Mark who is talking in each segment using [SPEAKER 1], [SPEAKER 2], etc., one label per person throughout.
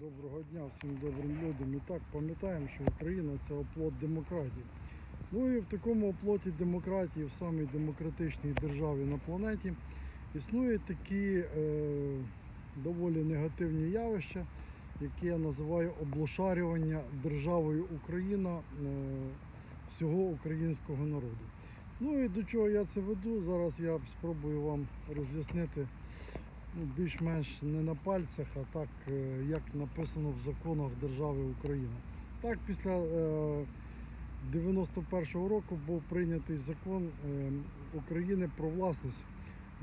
[SPEAKER 1] Доброго дня всім добрим людям. І так пам'ятаємо, що Україна це оплот демократії. Ну і в такому оплоті демократії, в самій демократичній державі на планеті, існують такі е, доволі негативні явища, які я називаю облошарювання державою Україна е, всього українського народу. Ну і до чого я це веду? Зараз я спробую вам роз'яснити ну, більш-менш не на пальцях, а так, е, як написано в законах держави Україна. Так, після е, 91-го року був прийнятий закон е, України про власність,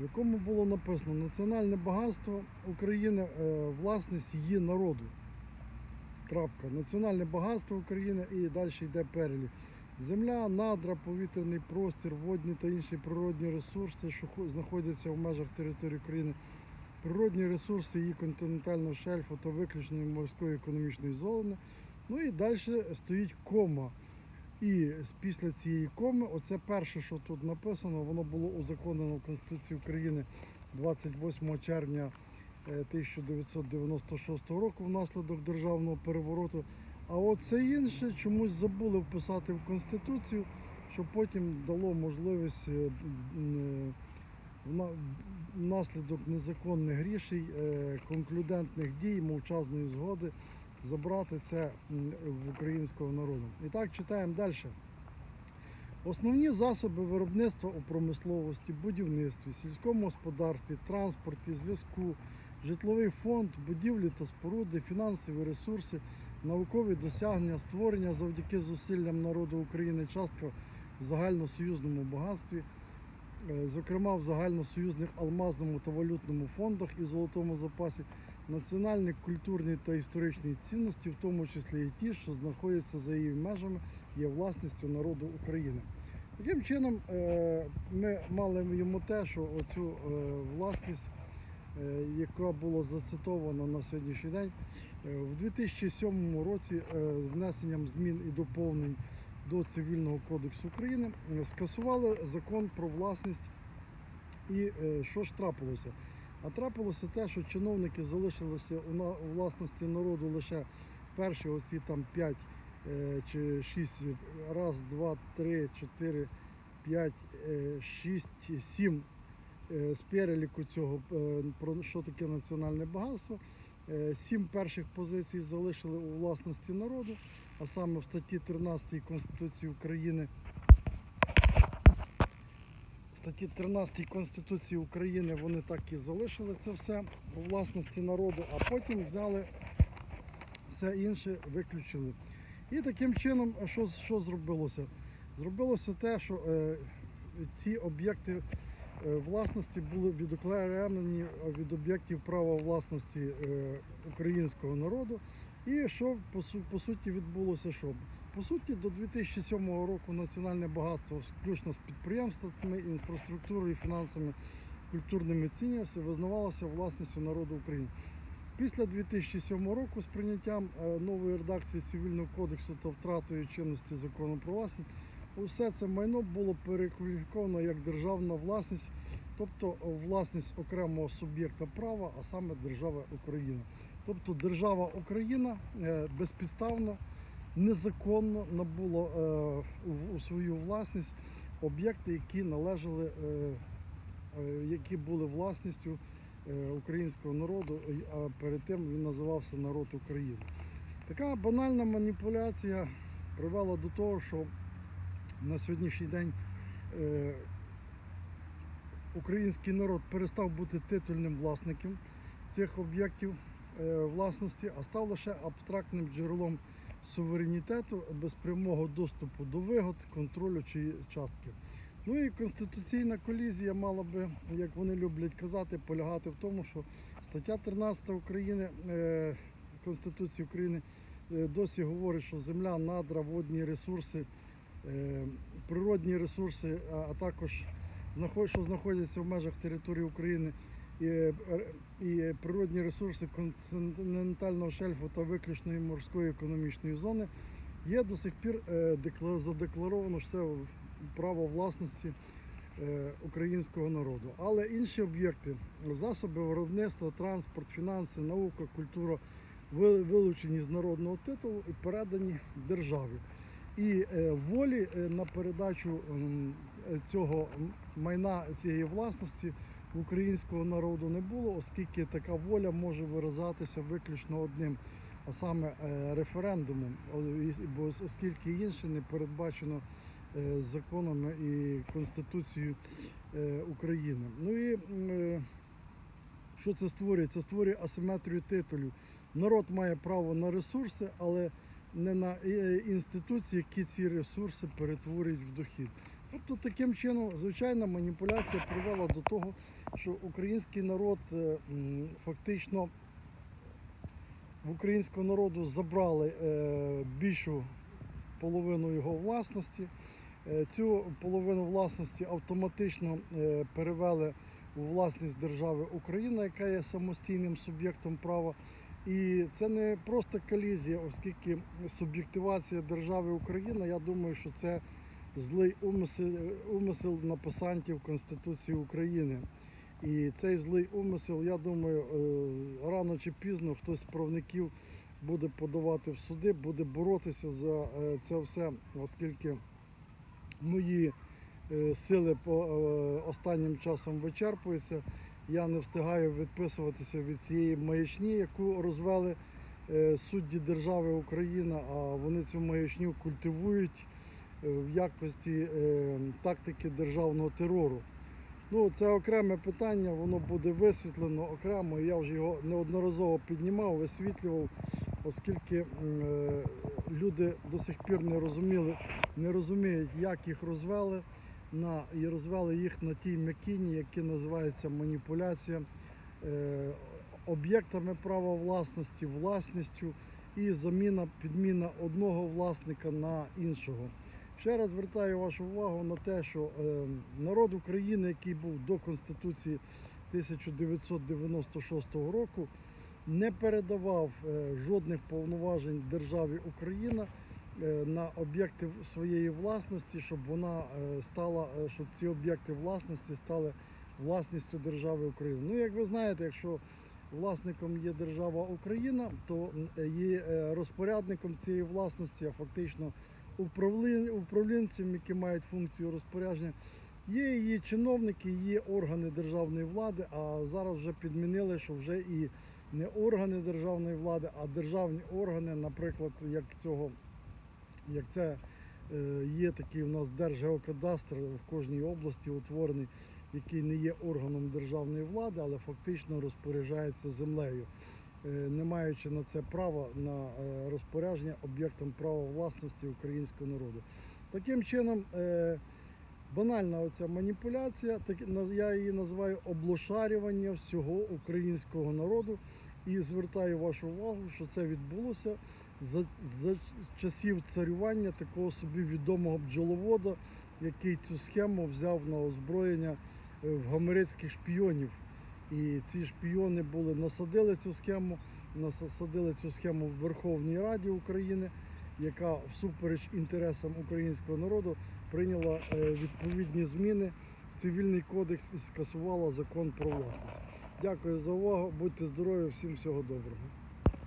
[SPEAKER 1] в якому було написано національне багатство України, е, власність її народу. Крапка. Національне багатство України і далі йде перелік. Земля, надра, повітряний простір, водні та інші природні ресурси, що знаходяться в межах території України, природні ресурси її континентального шельфу та виключної морської економічної зони. Ну і далі стоїть кома. І після цієї коми, оце перше, що тут написано, воно було узаконено в Конституції України 28 червня е, 1996 року внаслідок державного перевороту. А от це інше чомусь забули вписати в Конституцію, що потім дало можливість е, е, внаслідок незаконних рішень, е, конклюдентних дій, мовчазної згоди забрати це в українського народу. І так читаємо далі. Основні засоби виробництва у промисловості, будівництві, сільському господарстві, транспорті, зв'язку, житловий фонд, будівлі та споруди, фінансові ресурси, наукові досягнення, створення завдяки зусиллям народу України частка в загальносоюзному багатстві, зокрема в загальносоюзних алмазному та валютному фондах і золотому запасі, національні культурні та історичні цінності, в тому числі і ті, що знаходяться за її межами, є власністю народу України. Таким чином, е, ми мали йому те, що оцю е, власність, е, яка була зацитована на сьогоднішній день, е, в 2007 році е, внесенням змін і доповнень до Цивільного кодексу України е, скасували закон про власність. І е, що ж трапилося? А трапилося те, що чиновники залишилися у власності народу лише перші оці там 5 е, чи 6, раз, два, три, чотири, п'ять, шість, сім з переліку цього, про що таке національне багатство. Сім перших позицій залишили у власності народу, а саме в статті 13 Конституції України. В статті 13 Конституції України вони так і залишили це все у власності народу, а потім взяли все інше, виключили. І таким чином, що, що зробилося? Зробилося те, що е, ці об'єкти е, власності були відокремлені від об'єктів права власності е, українського народу. І що по, по суті відбулося? Що? По суті, до 2007 року національне багатство, включно з підприємствами, інфраструктурою, фінансами, культурними цінностями, визнавалося власністю народу України. Після 2007 року з прийняттям е, нової редакції цивільного кодексу та втратою чинності закону про власність, усе це майно було перекваліфіковано як державна власність, тобто е, власність окремого суб'єкта права, а саме держава Україна. Тобто держава Україна е, безпідставно, незаконно набула е, у свою власність об'єкти, які належали, е, які були власністю українського народу, а перед тим він називався народ України. Така банальна маніпуляція привела до того, що на сьогоднішній день український народ перестав бути титульним власником цих об'єктів власності, а став лише абстрактним джерелом суверенітету без прямого доступу до вигод, контролю чи частки. Ну і конституційна колізія мала би, як вони люблять казати, полягати в тому, що стаття 13 України е, Конституції України е, досі говорить, що земля, надра, водні ресурси, е, природні ресурси, а, також що знаходяться в межах території України. І, е, і природні ресурси континентального шельфу та виключної морської економічної зони є до сих пір е, задекларовано, що це право власності е, українського народу. Але інші об'єкти, засоби виробництва, транспорт, фінанси, наука, культура, вилучені з народного титулу і передані державі. І волі на передачу е, цього майна цієї власності українського народу не було, оскільки така воля може виражатися виключно одним, а саме е, референдумом, бо оскільки інше не передбачено е, законами і Конституцією е, України. Ну і що це створює? Це створює асиметрію титулів. Народ має право на ресурси, але не на інституції, які ці ресурси перетворюють в дохід. Тобто таким чином, звичайна маніпуляція привела до того, що український народ е, фактично в українського народу забрали е, більшу половину його власності. Е, Цю половину власності автоматично перевели у власність держави Україна, яка є самостійним суб'єктом права. І це не просто колізія, оскільки суб'єктивація держави Україна, я думаю, що це злий умисел, умисел написантів Конституції України. І цей злий умисел, я думаю, е, рано чи пізно хтось з правників буде подавати в суди, буде боротися за е, це все, оскільки мої е, сили останнім часом вичерпуються. Я не встигаю відписуватися від цієї маячні, яку розвели судді держави Україна, а вони цю маячню культивують в якості тактики державного терору. Ну, це окреме питання, воно буде висвітлено окремо. Я вже його неодноразово піднімав, висвітлював, оскільки е, люди до сих пір не розуміли, не розуміють, як їх розвели на і розвели їх на тій м'якині, яке називається маніпуляція е, об'єктами права власності, власністю і заміна, підміна одного власника на іншого. Ще раз звертаю вашу увагу на те, що е, народ України, який був до Конституції 1996 року, не передавав е, жодних повноважень державі Україна е, на об'єкти своєї власності, щоб вона стала, щоб ці об'єкти власності стали власністю держави України. Ну, як ви знаєте, якщо власником є держава Україна, то е, розпорядником цієї власності, а фактично управлін- управлінцем, які мають функцію розпорядження. Є її чиновники, є органи державної влади, а зараз вже підмінили, що вже і не органи державної влади, а державні органи, наприклад, як цього, як це е, є такий у нас Держгеокадастр в кожній області утворений, який не є органом державної влади, але фактично розпоряджається землею, не маючи на це права на е, розпорядження об'єктом права власності українського народу. Таким чином, е, банальна оця маніпуляція, я її називаю облошарювання всього українського народу. І звертаю вашу увагу, що це відбулося за, за часів царювання такого собі відомого бджоловода, який цю схему взяв на озброєння е, в гомерицьких шпіонів. І ці шпіони були насадили цю схему, насадили цю схему в Верховній Раді України, яка всупереч інтересам українського народу прийняла е, відповідні зміни в цивільний кодекс і скасувала закон про власність. Дякую за увагу. Будьте здорові, всім всього доброго.